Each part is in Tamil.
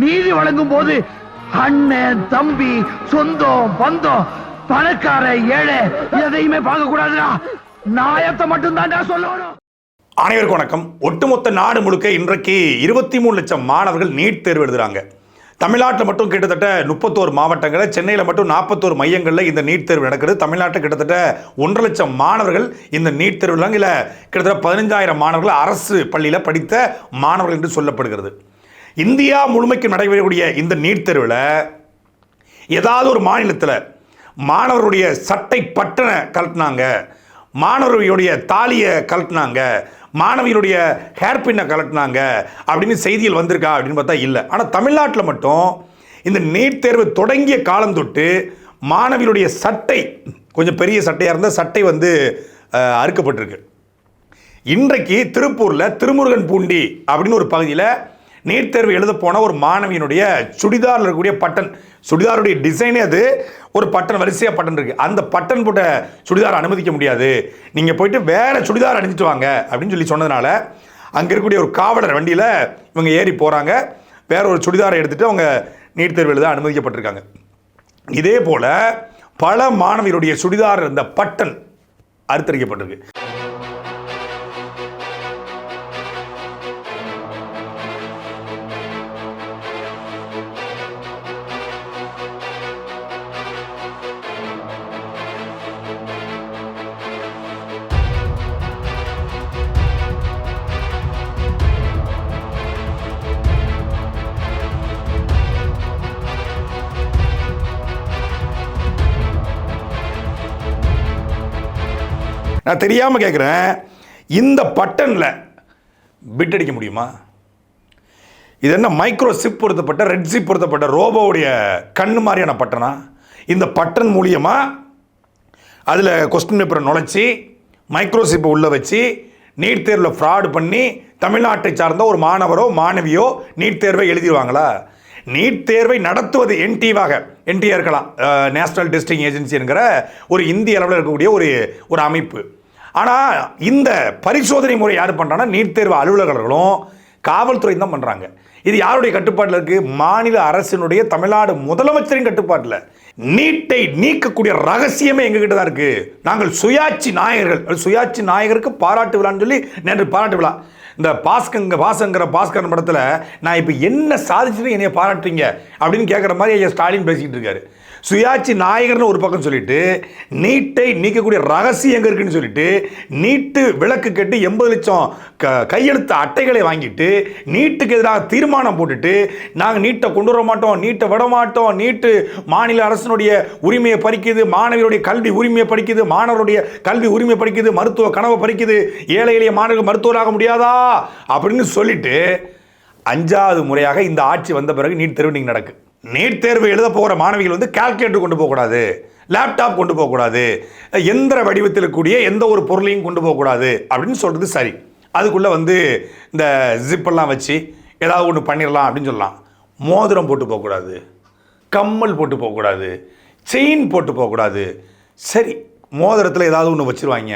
நீதி வழங்கும் போது அண்ணன் தம்பி சொந்தம் பந்தம் பணக்கார ஏழை எதையுமே பார்க்க கூடாதுடா. நாயத்தை மட்டும்தான்டா சொல்லணும். அனைவருக்கும் வணக்கம். ஒட்டுமொத்த நாடு முழுக்க இன்றைக்கு இருபத்தி மூணு லட்சம் மாணவர்கள் நீட் தேர்வு எழுதுறாங்க. தமிழ்நாட்டில் மட்டும் கிட்டத்தட்ட முப்பத்தோரு மாவட்டங்களில் சென்னையில் மட்டும் நாற்பத்தோரு மையங்களில் இந்த நீட் தேர்வு நடக்குது. தமிழ்நாட்டில் கிட்டத்தட்ட ஒன்றரை லட்சம் மாணவர்கள் இந்த நீட் தேர்வு இல்லை கிட்டத்தட்ட பதினஞ்சாயிரம் மாணவர்கள் அரசு பள்ளியில் படித்த மாணவர்கள் என்று சொல்லப்படுகிறது. இந்தியா முழுமைக்கு நடைபெறக்கூடிய இந்த நீட் தேர்வில் ஏதாவது ஒரு மாநிலத்தில் மாணவருடைய சட்டை பட்டனை கலட்டினாங்க மாணவர்களுடைய தாலியை கழட்டினாங்க ஹேர் ஹேர்பின்னை கலட்டினாங்க அப்படின்னு செய்தியில் வந்திருக்கா அப்படின்னு பார்த்தா இல்லை. ஆனால் தமிழ்நாட்டில் மட்டும் இந்த நீட் தேர்வு தொடங்கிய காலம் தொட்டு மாணவியுடைய சட்டை கொஞ்சம் பெரிய சட்டையாக இருந்தால் சட்டை வந்து அறுக்கப்பட்டிருக்கு. இன்றைக்கு திருப்பூரில் திருமுருகன் பூண்டி அப்படின்னு ஒரு பகுதியில் நீட் தேர்வு எழுத போன ஒரு மாணவியினுடைய சுடிதாரில் இருக்கக்கூடிய பட்டன். சுடிதாருடைய டிசைனே அது. ஒரு பட்டன் வரிசையாக பட்டன் இருக்குது அந்த பட்டன் போட்ட சுடிதார் அனுமதிக்க முடியாது. நீங்கள் போயிட்டு வேறு சுடிதார் அணிஞ்சிட்டு வாங்க அப்படின்னு சொல்லி சொன்னதுனால அங்கே இருக்கக்கூடிய ஒரு காவலர் வண்டியில் இவங்க ஏறி போகிறாங்க வேற ஒரு சுடிதாரை எடுத்துகிட்டு அவங்க நீட் தேர்வு எழுத அனுமதிக்கப்பட்டிருக்காங்க. இதே போல் பல மாணவியருடைய சுடிதார் இருந்த பட்டன் அறுத்தரிக்கப்பட்டிருக்கு நான் தெரியாமல் கேட்குறேன் இந்த பட்டனில் பிட் அடிக்க முடியுமா? இது என்ன மைக்ரோ சிப் பொருத்தப்பட்ட ரெட் சிப் பொருத்தப்பட்ட ரோபோவுடைய கண் மாதிரியான பட்டனா? இந்த பட்டன் மூலியமாக அதில் கொஸ்டின் பேப்பரை நுழைச்சி மைக்ரோ சிப்பை உள்ளே வச்சு நீட் தேர்வில் ஃப்ராடு பண்ணி தமிழ்நாட்டை சார்ந்த ஒரு மாணவரோ மாணவியோ நீட் தேர்வை எழுதிடுவாங்களா? நீட் தேர்வை நடத்துவது என்டிவாக என்டிஆர் கலாம் நேஷனல் டெஸ்டிங் ஏஜென்சிங்கிற ஒரு இந்திய அளவில் இருக்கக்கூடிய ஒரு ஒரு அமைப்பு. ஆனால் இந்த பரிசோதனை முறை யார் பண்ணுறாங்கன்னா நீட் தேர்வு அலுவலர்களும் காவல்துறை தான் பண்ணுறாங்க இது யாருடைய கட்டுப்பாட்டில் இருக்குது மாநில அரசினுடைய தமிழ்நாடு முதலமைச்சரின் கட்டுப்பாட்டில். நீட்டை நீக்கக்கூடிய ரகசியமே எங்ககிட்ட தான் இருக்குது நாங்கள் சுயாட்சி நாயகர்கள் அது சுயாட்சி நாயகருக்கு பாராட்டு விழான்னு சொல்லி நேற்று பாராட்டு விழா. இந்த பாஸ்கங்க பாசங்கிற பாஸ்கரன் படத்தில் நான் இப்போ என்ன சாதிச்சுட்டு என்னைய பாராட்டுறீங்க அப்படின்னு கேட்குற மாதிரி ஐயா ஸ்டாலின் பேசிக்கிட்டு இருக்காரு. சுயாட்சி நாயகர்னு ஒரு பக்கம் சொல்லிட்டு நீட்டை நீக்கக்கூடிய ரகசியம் எங்கே இருக்குன்னு சொல்லிட்டு நீட்டு விளக்கு கட்டி எண்பது லட்சம் க கையெழுத்து அட்டைகளை வாங்கிட்டு நீட்டுக்கு எதிராக தீர்மானம் போட்டுட்டு நாங்கள் நீட்டை கொண்டு வர மாட்டோம் நீட்டை விட மாட்டோம் நீட்டு மாநில அரசினுடைய உரிமையை பறிக்குது மாணவியருடைய கல்வி உரிமையை பறிக்குது மாணவருடைய கல்வி உரிமையை பறிக்குது மருத்துவ கனவை பறிக்குது ஏழை எளிய மாணவர்கள் மருத்துவராக முடியாதா? அப்படின்னு சொல்லிட்டு அஞ்சாவது முறையாக இந்த ஆட்சி வந்த பிறகு நீட் தேர்வு நீங்கள் நடக்கு. நீட் தேர்வு எழுத போகிற மாணவிகள் வந்து கால்குலேட்டர் கொண்டு போகக்கூடாது லேப்டாப் கொண்டு போகக்கூடாது எந்திர வடிவத்தில் கூடிய எந்த ஒரு பொருளையும் கொண்டு போகக்கூடாது அப்படின்னு சொல்கிறது சரி. அதுக்குள்ளே வந்து இந்த ஜிப்பெல்லாம் வச்சு ஏதாவது ஒன்று பண்ணிடலாம் அப்படின்னு சொல்லலாம். மோதிரம் போட்டு போகக்கூடாது கம்மல் போட்டு போகக்கூடாது செயின் போட்டு போகக்கூடாது. சரி மோதிரத்தில் ஏதாவது ஒன்று வச்சுருவாங்க.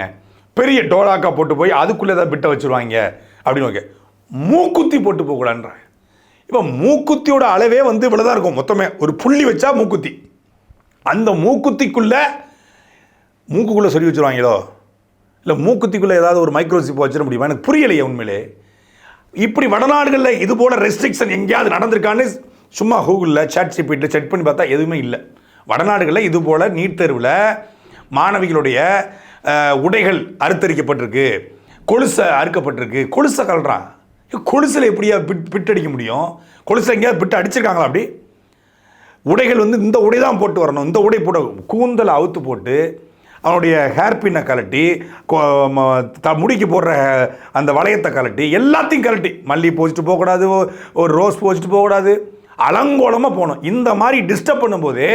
பெரிய டோலாக்கா போட்டு போய் அதுக்குள்ளே ஏதாவது பிட்டை வச்சுருவாங்க. அப்படின்னு ஓகே மூக்குத்தி போட்டு போகக்கூடாதுன்றாங்க. இப்போ மூக்குத்தியோட அளவே வந்து இவ்வளோதான் இருக்கும். மொத்தமே ஒரு புள்ளி வச்சா மூக்குத்தி. அந்த மூக்குத்திக்குள்ளே மூக்குக்குள்ளே சொல்லி வச்சுருவாங்களோ? இல்லை மூக்குத்திக்குள்ளே ஏதாவது ஒரு மைக்ரோசிப் வச்சிட முடியுமா? எனக்கு புரியலையே உண்மையிலே. இப்படி வடநாடுகளில் இது போல் ரெஸ்ட்ரிக்ஷன் எங்கேயாவது நடந்திருக்கான்னு சும்மா கூகுளில் சேட் சிபிட்டில் செக் பண்ணி பார்த்தா எதுவுமே இல்லை. வடநாடுகளில் இது போல் நீட் தேர்வில் மாணவிகளுடைய உடைகள் அறுத்தரிக்கப்பட்டிருக்கு. கொலுசை அறுக்கப்பட்டிருக்கு. கொலுசை கலறான் கொலுசில் எப்படியா பிட் பிட் அடிக்க முடியும்? கொலுசில் எங்கேயாவது பிட்டு அடிச்சிருக்காங்களா அப்படி? உடைகள் வந்து இந்த உடை தான் போட்டு வரணும். இந்த உடை போட்டு கூந்தலை அவுத்து போட்டு அவனுடைய ஹேர்பின்னை கலட்டி த முடிக்கு போடுற அந்த வளையத்தை கலட்டி எல்லாத்தையும் கலட்டி மல்லி போச்சுட்டு போகக்கூடாது ஒரு ரோஸ் போச்சுட்டு போகக்கூடாது. அலங்கோலமாக போகணும். இந்த மாதிரி டிஸ்டர்ப் பண்ணும்போதே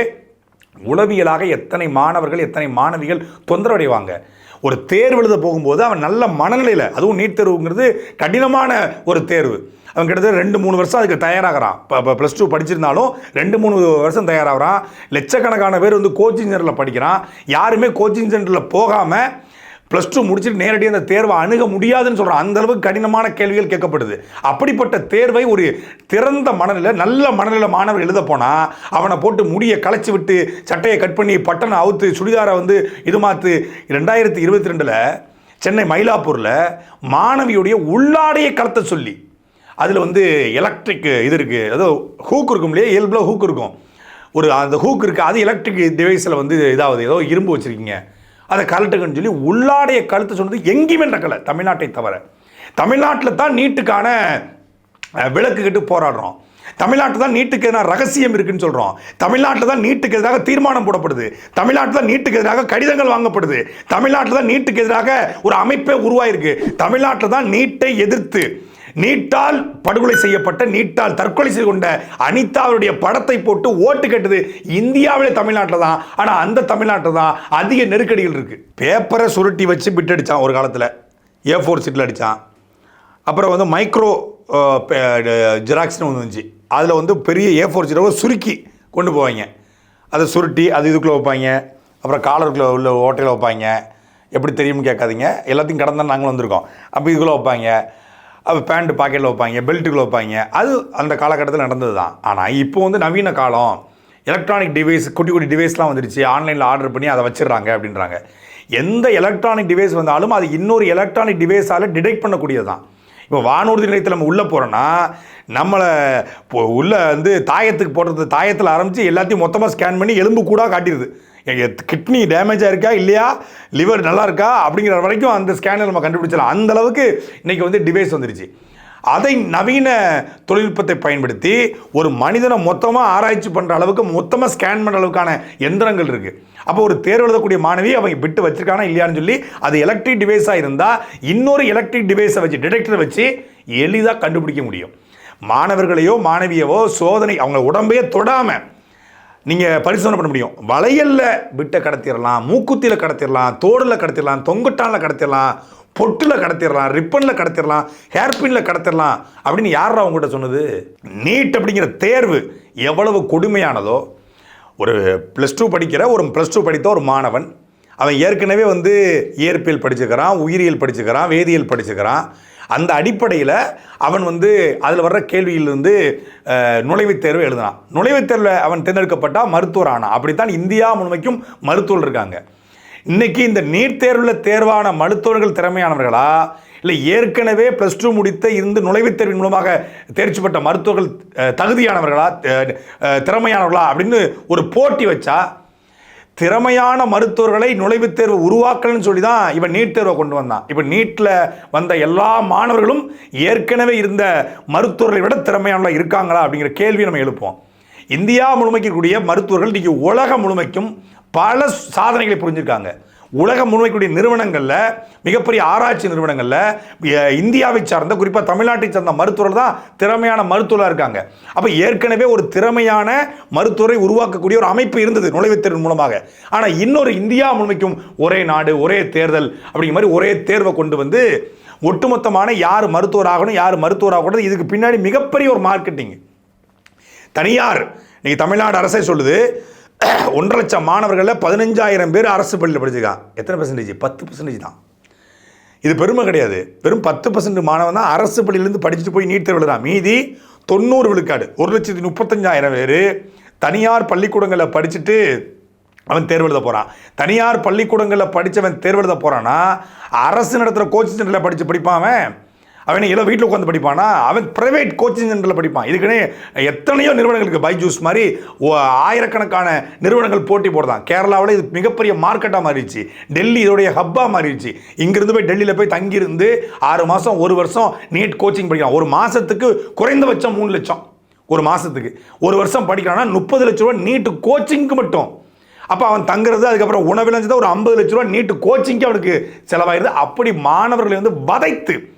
உளவியலாக எத்தனை மாணவர்கள் எத்தனை மாணவிகள் தொந்தரவடைவாங்க? ஒரு தேர்வு எழுத போகும்போது அவன் நல்ல மனநிலையில் அதுவும் நீட் தேர்வுங்கிறது கடினமான ஒரு தேர்வு. அவன் கிட்டத்தட்ட ரெண்டு மூணு வருஷம் அதுக்கு தயாராகிறான். இப்போ ப்ளஸ் டூ படிச்சிருந்தாலும் ரெண்டு மூணு வருஷம் தயாராகிறான். லட்சக்கணக்கான பேர் வந்து கோச்சிங் சென்டரில் படிக்கிறான். யாருமே கோச்சிங் சென்டரில் போகாமல் ப்ளஸ் டூ முடிச்சுட்டு நேரடியாக அந்த தேர்வை அணுக முடியாதுன்னு சொல்கிற அந்த அளவுக்கு கடினமான கேள்விகள் கேட்கப்படுது. அப்படிப்பட்ட தேர்வை ஒரு திறந்த மனநிலை நல்ல மனநிலை மாணவர் எழுத போனால் அவனை போட்டு முடியை களைச்சி விட்டு சட்டையை கட் பண்ணி பட்டனை அவுத்து சுடிதாரை வந்து இது மாற்று ரெண்டாயிரத்தி இருபத்தி ரெண்டில் சென்னை மயிலாப்பூரில் மாணவியுடைய உள்ளாடையை கலத்த சொல்லி. அதில் வந்து எலக்ட்ரிக் இது இருக்குது அதோ ஹூக் இருக்கும் இல்லையா? இயல்பில் ஹூக் இருக்கும். ஒரு அந்த ஹூக் இருக்குது அது எலக்ட்ரிக் டிவைஸில் வந்து இதாவது ஏதோ இரும்பு வச்சுருக்கீங்க. அதை கலட்டுக்குன்னு சொல்லி உள்ளாடைய கழுத்து சொன்னது எங்கேயுமே நடக்கலை. தமிழ்நாட்டை தவிர. தமிழ்நாட்டில் தான் நீட்டுக்கான விளக்கு கட்டு போராடுறோம். தமிழ்நாட்டில் தான் நீட்டுக்கு எதிராக ரகசியம் இருக்குன்னு சொல்கிறோம் தமிழ்நாட்டில் தான் நீட்டுக்கு எதிராக தீர்மானம் போடப்படுது. தமிழ்நாட்டில் தான் நீட்டுக்கு எதிராக கடிதங்கள் வாங்கப்படுது. தமிழ்நாட்டில் தான் நீட்டுக்கு எதிராக ஒரு அமைப்பே உருவாயிருக்கு. தமிழ்நாட்டில் தான் நீட்டை எதிர்த்து நீட்டால் படுகொலை செய்யப்பட்ட நீட்டால் தற்கொலை செய்து கொண்ட அனிதாவுடைய படத்தை போட்டு ஓட்டு கட்டுது இந்தியாவிலே தமிழ்நாட்டில் தான். ஆனால் அந்த தமிழ்நாட்டில் தான் அதிக நெருக்கடிகள் இருக்குது பேப்பரை சுருட்டி வச்சு பிட் அடிச்சான் ஒரு காலத்தில். ஏ ஃபோர் சீட்டில் அடித்தான் அப்புறம் வந்து மைக்ரோ ஜெராக்ஸ்னு ஒன்று வந்துச்சு அதில் வந்து பெரிய ஏ ஃபோர் சீட்டை சுருக்கி கொண்டு போவாங்க. அதை சுருட்டி அது இதுக்குள்ளே வைப்பாங்க. அப்புறம் காலருக்குள்ளே உள்ள ஓட்டையில் வைப்பாங்க. எப்படி தெரியும்னு கேட்காதீங்க. எல்லாத்தையும் கடந்து நாங்களும் வந்திருக்கோம். அப்போ இதுக்குள்ளே வைப்பாங்க. அப்போ பேண்ட் பாக்கெட்டில் வைப்பாங்க பெல்ட்டுக்குள்ள வைப்பாங்க. அது அந்த காலகட்டத்தில் நடந்தது தான் ஆனால் இப்போ வந்து நவீன காலம் எலக்ட்ரானிக் டிவைஸ் குட்டி குட்டி டிவைஸ்லாம் வந்துடுச்சு ஆன்லைனில் ஆர்டர் பண்ணி அதை வச்சிடுறாங்க அப்படின்றாங்க. எந்த எலக்ட்ரானிக் டிவைஸ் வந்தாலும் அது இன்னொரு எலக்ட்ரானிக் டிவைஸால் டிடெக்ட் பண்ணக்கூடியது தான் இப்போ வானூர்தி நிலையத்தில் நம்ம உள்ளே போகிறோன்னா நம்மளை உள்ளே வந்து தாயத்துக்கு போடுறது தாயத்தில் ஆரம்பித்து எல்லாத்தையும் மொத்தமாக ஸ்கேன் பண்ணி எலும்பு கூட காட்டிடுது. கிட்னி டேமேஜாக இருக்கா இல்லையா? லிவர் நல்லா இருக்கா? அப்படிங்கிற வரைக்கும் அந்த ஸ்கேனர் நம்ம கண்டுபிடிச்சலாம் அந்த அளவுக்கு இன்றைக்கி வந்து டிவைஸ் வந்துருச்சு. அதை நவீன தொழில்நுட்பத்தை பயன்படுத்தி ஒரு மனிதனை மொத்தமாக ஆராய்ச்சி பண்ணுற அளவுக்கு மொத்தமாக ஸ்கேன் பண்ணுற அளவுக்கான எந்திரங்கள் இருக்குது அப்போ ஒரு தேர்வு எழுதக்கூடிய மாணவி அவங்க பிட்டு வச்சிருக்கானா இல்லையான்னு சொல்லி அது எலக்ட்ரிக் டிவைஸாக இருந்தால் இன்னொரு எலக்ட்ரிக் டிவைஸை வச்சு டிடெக்டரை வச்சு எளிதாக கண்டுபிடிக்க முடியும். மாணவர்களையோ மாணவியவோ சோதனை அவங்க உடம்பையே தொடாமல் நீங்கள் பரிசோதனை பண்ண முடியும். வளையலில் விட்டை கடத்திடலாம் மூக்குத்தியில் கடத்திடலாம் தோடில் கடத்திடலாம் தொங்குட்டானில் கடத்திடலாம் பொட்டில் கடத்திடலாம் ரிப்பனில் கடத்திடலாம் ஹேர்பின்னில் கடத்திடலாம் அப்படின்னு யாரா உங்கள்கிட்ட சொன்னது? நீட் அப்படிங்கிற தேர்வு எவ்வளவு கொடுமையானதோ ஒரு ப்ளஸ் டூ படிக்கிற ஒரு ப்ளஸ் டூ படித்த ஒரு மாணவன் அவன் ஏற்கனவே வந்து இயற்பியல் படிச்சுக்கிறான் உயிரியல் படிச்சுக்கிறான் வேதியியல் படிச்சுக்கிறான் அந்த அடிப்படையில் அவன் வந்து அதில் வர்ற கேள்வியிலிருந்து நுழைவுத் தேர்வு எழுதினான். நுழைவுத் தேர்வில் அவன் தேர்ந்தெடுக்கப்பட்டால் மருத்துவர் ஆனான் அப்படித்தான் இந்தியா முழுமைக்கும் மருத்துவர்கள் இருக்காங்க. இன்றைக்கி இந்த நீட் தேர்வில் தேர்வான மருத்துவர்கள் திறமையானவர்களா? இல்லை ஏற்கனவே ப்ளஸ் டூ முடித்த இருந்து நுழைவுத் தேர்வின் மூலமாக தேர்ச்சி பெற்ற மருத்துவர்கள் தகுதியானவர்களா? திறமையானவர்களா? அப்படின்னு ஒரு போட்டி வச்சா திறமையான மருத்துவர்களை நுழைவுத் தேர்வு உருவாக்கலன்னு சொல்லி தான் இவன் நீட் தேர்வை கொண்டு வந்தான். இப்போ நீட்டில் வந்த எல்லா மாணவர்களும் ஏற்கனவே இருந்த மருத்துவர்களை விட திறமையானவர்களா இருக்காங்களா அப்படிங்கிற கேள்வி நம்ம எழுப்போம் இந்தியா முழுமைக்கு மருத்துவர்கள் இன்றைக்கி உலகம் முழுமைக்கும் பல சாதனைகளை புரிஞ்சிருக்காங்க. உலகம் முழுமைக்கூடிய நிறுவனங்களில் மிகப்பெரிய ஆராய்ச்சி நிறுவனங்களில் இந்தியாவை சார்ந்த குறிப்பாக தமிழ்நாட்டை சார்ந்த மருத்துவர்கள் தான் திறமையான மருத்துவராக இருக்காங்க. அப்போ ஏற்கனவே ஒரு திறமையான மருத்துவரை உருவாக்கக்கூடிய ஒரு அமைப்பு இருந்தது நுழைவுத்திறன் மூலமாக. ஆனால் இன்னொரு இந்தியா முழுமைக்கும் ஒரே நாடு ஒரே தேர்தல் அப்படிங்கிற மாதிரி ஒரே தேர்வை கொண்டு வந்து ஒட்டுமொத்தமான யார் மருத்துவராகணும் யார் மருத்துவராகக்கூடாது இதுக்கு பின்னாடி மிகப்பெரிய ஒரு மார்க்கெட்டிங். தனியார் இன்னைக்கு தமிழ்நாடு அரசே சொல்லுது ஒன்றரை லட்சம் மாணவர்களில் பதினஞ்சாயிரம் பேர் அரசு பள்ளியில் படிச்சிருக்கான் எத்தனை பர்சன்டேஜ் பத்து பர்சன்டேஜ் தான். இது பெருமை கிடையாது. வெறும் பத்து பர்சன்ட் மாணவன் தான் அரசு பள்ளியிலேருந்து படிச்சுட்டு போய் நீட் தேர்வு எழுதுறான். மீதி தொண்ணூறு விழுக்காடு. ஒரு லட்சத்தி முப்பத்தஞ்சாயிரம் பேர் தனியார் பள்ளிக்கூடங்களில் படிச்சுட்டு அவன் தேர்வு எழுத போகிறான் தனியார் பள்ளிக்கூடங்களில் படித்தவன் தேர்வு எழுத போகிறான்னா அரசு நடத்துகிற கோச்சிங் சென்டரில் படித்து படிப்பான் அவன். அவன் ஏதோ வீட்டில் உட்காந்து படிப்பானா? அவன் ப்ரைவேட் கோச்சிங் சென்டரில் படிப்பான். இதுக்குன்னே எத்தனையோ நிறுவனங்களுக்கு பைஜூஸ் மாதிரி ஓ- ஆயிரக்கணக்கான நிறுவனங்கள் போட்டி போடுதான் கேரளாவில் இது மிகப்பெரிய மார்க்கெட்டாக மாறிடுச்சு. டெல்லி இதோடைய ஹப்பாக மாறிடுச்சு. இங்கிருந்து போய் டெல்லியில் போய் தங்கியிருந்து ஆறு மாதம் ஒரு வருஷம் நீட் கோச்சிங் படிக்கலாம் ஒரு மாதத்துக்கு குறைந்தபட்சம் மூணு லட்சம். ஒரு மாதத்துக்கு ஒரு வருஷம் படிக்கிறான்னா முப்பது லட்ச ரூபா நீட்டு கோச்சிங்க்கு மட்டும். அப்போ அவன் தங்குறது அதுக்கப்புறம் உணவிலஞ்சதை ஒரு ஐம்பது லட்ச ரூபா நீட்டு கோச்சிங்க்கு அவனுக்கு செலவாயிருது. அப்படி மாணவர்களை வந்து வதைத்து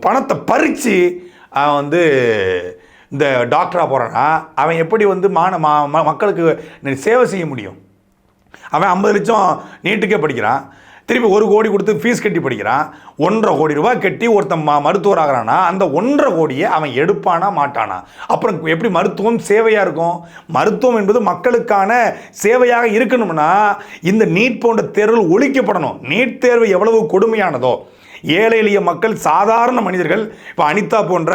பணத்தை பறித்து அவன் வந்து இந்த டாக்டராக போகிறான்னா அவன் எப்படி வந்து மான மா- மக்களுக்கு சேவை செய்ய முடியும்? அவன் ஐம்பது லட்சம் நீட்டுக்கே படிக்கிறான். திருப்பி ஒரு கோடி கொடுத்து ஃபீஸ் கட்டி படிக்கிறான். ஒன்றரை கோடி ரூபாய் கட்டி ஒருத்தன் ம மருத்துவர் ஆகிறானா அந்த ஒன்றரை கோடியை அவன் எடுப்பானா மாட்டானா? அப்புறம் எப்படி மருத்துவம் சேவையாக இருக்கும்? மருத்துவம் என்பது மக்களுக்கான சேவையாக இருக்கணும்னா இந்த நீட் போன்ற தேர்வுகள் ஒழிக்கப்படணும். நீட் தேர்வு எவ்வளவு கொடுமையானதோ. ஏழை எளிய மக்கள் சாதாரண மனிதர்கள் இப்போ அனிதா போன்ற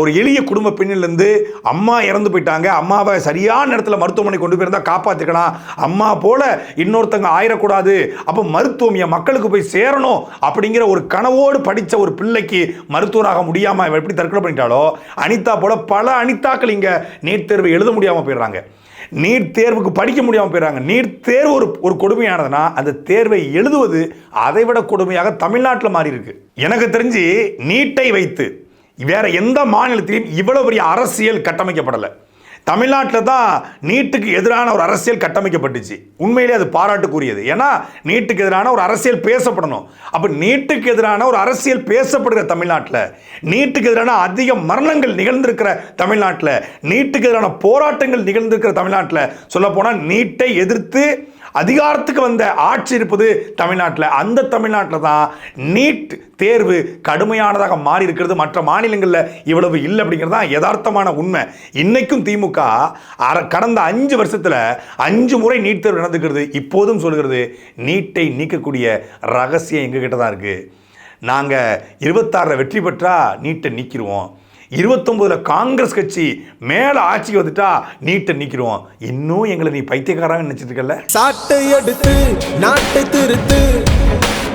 ஒரு எளிய குடும்ப பெண்ணிலேருந்து அம்மா இறந்து போயிட்டாங்க. அம்மாவை சரியான நேரத்தில் மருத்துவமனை கொண்டு போயிருந்தா காப்பாற்றிக்கலாம் அம்மா போல இன்னொருத்தங்க ஆயிடக்கூடாது அப்போ மருத்துவம் என் மக்களுக்கு போய் சேரணும் அப்படிங்கிற ஒரு கனவோடு படித்த ஒரு பிள்ளைக்கு மருத்துவராக முடியாமல் எப்படி தற்கொலை பண்ணிட்டாலோ அனிதா போல பல அனிதாக்கள் இங்கே நீட் தேர்வு எழுத முடியாமல் போயிடுறாங்க. நீட் தேர்வுக்கு படிக்க முடியாமல் போயிடுறாங்க. நீட் தேர்வு ஒரு ஒரு கொடுமையானதுன்னா அந்த தேர்வை எழுதுவது அதை விட கொடுமையாக தமிழ்நாட்டில் மாறி இருக்கு எனக்கு தெரிஞ்சு நீட்டை வைத்து வேறு எந்த மாநிலத்திலையும் இவ்வளோ பெரிய அரசியல் கட்டமைக்கப்படலை. தமிழ்நாட்டில் தான் நீட்டுக்கு எதிரான ஒரு அரசியல் கட்டமைக்கப்பட்டுச்சு. உண்மையிலே அது பாராட்டுக்குரியது. ஏன்னா நீட்டுக்கு எதிரான ஒரு அரசியல் பேசப்படணும். அப்போ நீட்டுக்கு எதிரான ஒரு அரசியல் பேசப்படுகிற தமிழ்நாட்டில் நீட்டுக்கு எதிரான அதிக மரணங்கள் நிகழ்ந்திருக்கிற தமிழ்நாட்டில் நீட்டுக்கு எதிரான போராட்டங்கள் நிகழ்ந்திருக்கிற தமிழ்நாட்டில் சொல்லப்போனால் நீட்டை எதிர்த்து அதிகாரத்துக்கு வந்த ஆட்சி இருப்பது தமிழ்நாட்டில். அந்த தமிழ்நாட்டில் தான் நீட் தேர்வு கடுமையானதாக மாறி இருக்கிறது. மற்ற மாநிலங்களில் இவ்வளவு இல்லை அப்படிங்கிறது தான் யதார்த்தமான உண்மை. இன்னைக்கும் திமுக அர கடந்த அஞ்சு வருஷத்தில் அஞ்சு முறை நீட் தேர்வு நடந்துக்கிறது. இப்போதும் சொல்கிறது நீட்டை நீக்கக்கூடிய ரகசியம் எங்ககிட்ட தான் இருக்குது நாங்கள் இருபத்தாறில் வெற்றி பெற்றால் நீட்டை நீக்கிடுவோம் இருபத்தொம்போதில் காங்கிரஸ் கட்சி மேலே ஆட்சிக்கு வந்துட்டா நீட்டை நிற்கிறோம் இன்னும் எங்களை நீ பைத்தியக்காரங்க நினச்சிட்டு இருக்கல சாட்டை எடுத்து நாட்டை திருத்து.